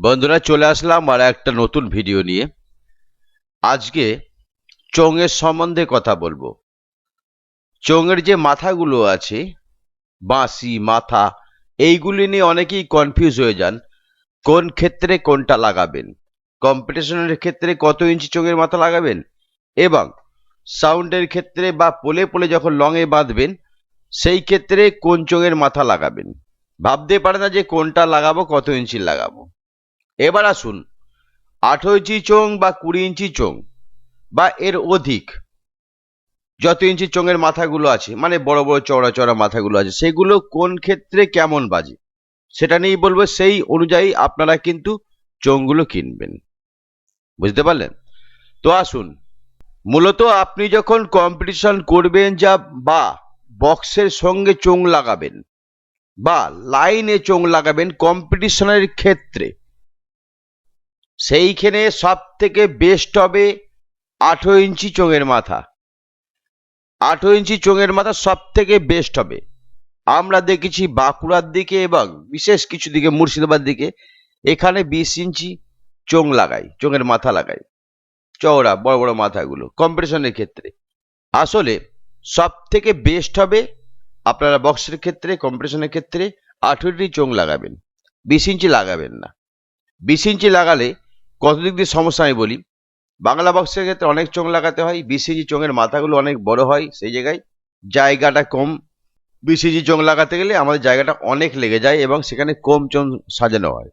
বন্ধুরা, চলে আসলাম আর একটা নতুন ভিডিও নিয়ে। আজকে চোঙের সম্বন্ধে কথা বলব। চোঙের যে মাথাগুলো আছে, বাঁশি, মাথা, এইগুলি নিয়ে অনেকেই কনফিউজ হয়ে যান। কোন ক্ষেত্রে কোনটা লাগাবেন? কম্পিটিশনের ক্ষেত্রে কত ইঞ্চি চোঙের মাথা লাগাবেন? এবং সাউন্ডের ক্ষেত্রে বা পোলে পোলে যখন লংয়ে বাঁধবেন, সেই ক্ষেত্রে কোন চোঙের মাথা লাগাবেন? ভাবতে পারে না যে কোনটা লাগাবো, কত ইঞ্চি লাগাবো। এবার আসুন, আঠেরো ইঞ্চি চোং বা কুড়ি ইঞ্চি চোং বা এর অধিক। যত ইঞ্চি চোঙের মাথাগুলো আছে মানে বড় বড় চওড়া চওড়া মাথাগুলো আছে, সেগুলো কোন ক্ষেত্রে কেমন বাজে? সেটা নিয়েই বলব, সেই অনুযায়ী আপনারা কিন্তু চোঙগুলো কিনবেন। বুঝতে পারলেন? তো আসুন, মূলত আপনি যখন কম্পিটিশন করবেন যা বা বক্সের সঙ্গে চোং লাগাবেন, বা লাইনে চোং লাগাবেন কম্পিটিশনের ক্ষেত্রে সেইখানে সব থেকে বেস্ট হবে আঠেরো ইঞ্চি চোঙের মাথা। আঠেরো ইঞ্চি চোঙের মাথা সব থেকে বেস্ট হবে। আমরা দেখেছি বাঁকুড়ার দিকে এবং বিশেষ কিছু দিকে মুর্শিদাবাদ দিকে, এখানে বিশ ইঞ্চি চোং লাগাই, চোঙের মাথা লাগাই। চওড়া, বড় বড় মাথাগুলো কম্পিটিশনের ক্ষেত্রে। আসলে সব থেকে বেস্ট হবে আপনারা বক্সের ক্ষেত্রে কম্পিটিশনের ক্ষেত্রে আঠেরোটি চোং লাগাবেন। বিশ ইঞ্চি লাগাবেন না। বিশ ইঞ্চি লাগালে কত দিক দিয়ে সমস্যা আমি বলি? বাংলা বক্সের ক্ষেত্রে অনেক চোঙ লাগাতে হয় ইঞ্চি চোঙের মাথাগুলো অনেক বড় হয় সেই জায়গায়। জায়গাটা কম ইঞ্চি চোঙ লাগাতে গেলে আমাদের জায়গাটা অনেক লেগে যায় এবং সেখানে কম চোঙ সাজানো হয়।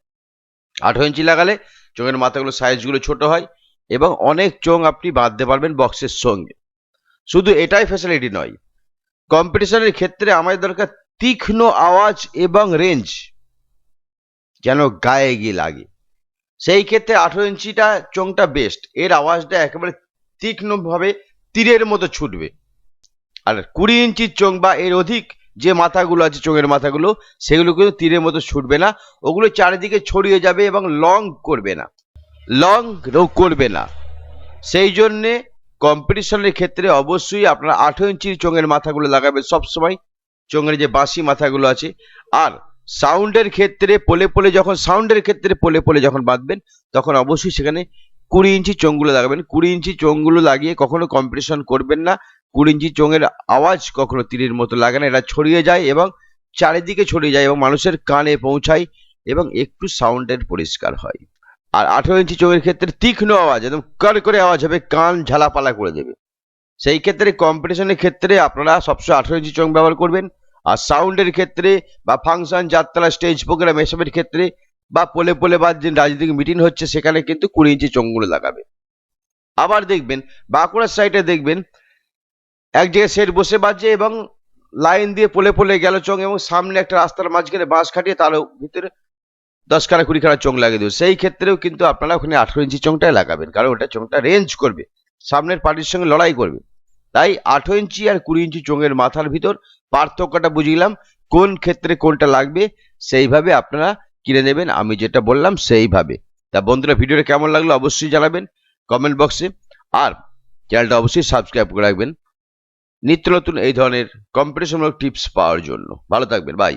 আঠেরো ইঞ্চি লাগালে চোঙের মাথাগুলো সাইজগুলো ছোট হয় এবং অনেক চোঙ আপনি বাঁধতে পারবেন বক্সের সঙ্গে। শুধু এটাই ফ্যাসিলিটি নয় কম্পিটিশনের ক্ষেত্রে আমাদের দরকার তীক্ষ্ণ আওয়াজ এবং রেঞ্জ যেন গায়ে গিয়ে লাগে। সেই ক্ষেত্রে আঠেরো ইঞ্চিটা চোঙটা বেস্ট এর আওয়াজটা একেবারে তীক্ষ্ণভাবে তীরের মতো ছুটবে। আর কুড়ি ইঞ্চির চোঙ বা এর অধিক যে মাথাগুলো আছে, চোঙের মাথাগুলো, সেগুলো কিন্তু তীরের মতো ছুটবে না। ওগুলো চারিদিকে ছড়িয়ে যাবে এবং লং করবে না। লং করবে না। সেই জন্যে কম্পিটিশনের ক্ষেত্রে অবশ্যই আপনারা আঠেরো ইঞ্চির চোঙের মাথাগুলো লাগাবেন সবসময়। চোঙের যে বাঁশি মাথাগুলো আছে। আর সাউন্ডের ক্ষেত্রে পোলে পোলে যখন, সাউন্ডের ক্ষেত্রে পোলে পোলে যখন বাঁধবেন, তখন অবশ্যই সেখানে কুড়ি ইঞ্চি চোঙগুলো লাগাবেন। কুড়ি ইঞ্চি চোঙগুলো লাগিয়ে কখনো কম্পিটিশন করবেন না। কুড়ি ইঞ্চি চোঙের আওয়াজ কখনো তীরের মতো লাগে না। এটা ছড়িয়ে যায় এবং চারিদিকে ছড়িয়ে যায় এবং মানুষের কানে পৌঁছায় এবং একটু সাউন্ডের পরিষ্কার হয়। আর আঠেরো ইঞ্চি চোঙের ক্ষেত্রে তীক্ষ্ণ আওয়াজ, একদম কার করে আওয়াজ হবে, কান ঝালাপালা করে দেবে। সেই ক্ষেত্রে কম্পিটিশনের ক্ষেত্রে আপনারা সবসময় আঠেরো ইঞ্চি চোঙ ব্যবহার করবেন। আর সাউন্ডের ক্ষেত্রে বা ফাংশন যাত্রা স্টেজ প্রোগ্রাম এসবের ক্ষেত্রে বা পোলে পোলে বা যে রাজনৈতিক মিটিং হচ্ছে, সেখানে কিন্তু কুড়ি ইঞ্চি চোঙগুলো লাগাবে। আবার দেখবেন বাঁকুড়ার সাইডে দেখবেন, এক জায়গায় সেট বসে বাজছে এবং লাইন দিয়ে পোলে পোলে গেল চোঙ এবং সামনে একটা রাস্তার মাঝখানে বাঁশ খাটিয়ে তার ভিতরে দশ খানা কুড়ি খানা চোঙ লাগিয়ে দেবে। সেই ক্ষেত্রেও কিন্তু আপনারা ওখানে আঠেরো ইঞ্চি চোঙটাই লাগাবেন, কারণ ওটা চোঙটা রেঞ্জ করবে। সামনের পার্টির সঙ্গে লড়াই করবে। তাই আঠেরো ইঞ্চি আর কুড়ি ইঞ্চি চোঙের মাথার ভিতর পার্থক্যটা বুঝিলাম কোন ক্ষেত্রে কোনটা লাগবে সেইভাবে আপনারা কিনে নেবেন, আমি যেটা বললাম সেইভাবে। তা বন্ধুরা, ভিডিওটা কেমন লাগল অবশ্যই জানাবেন কমেন্ট বক্সে। আর চ্যানেলটা অবশ্যই সাবস্ক্রাইব করে রাখবেন। নিত্য নতুন এই ধরনের কম্পিটিশনমূলক টিপস পাওয়ার জন্য। ভালো থাকবেন বাই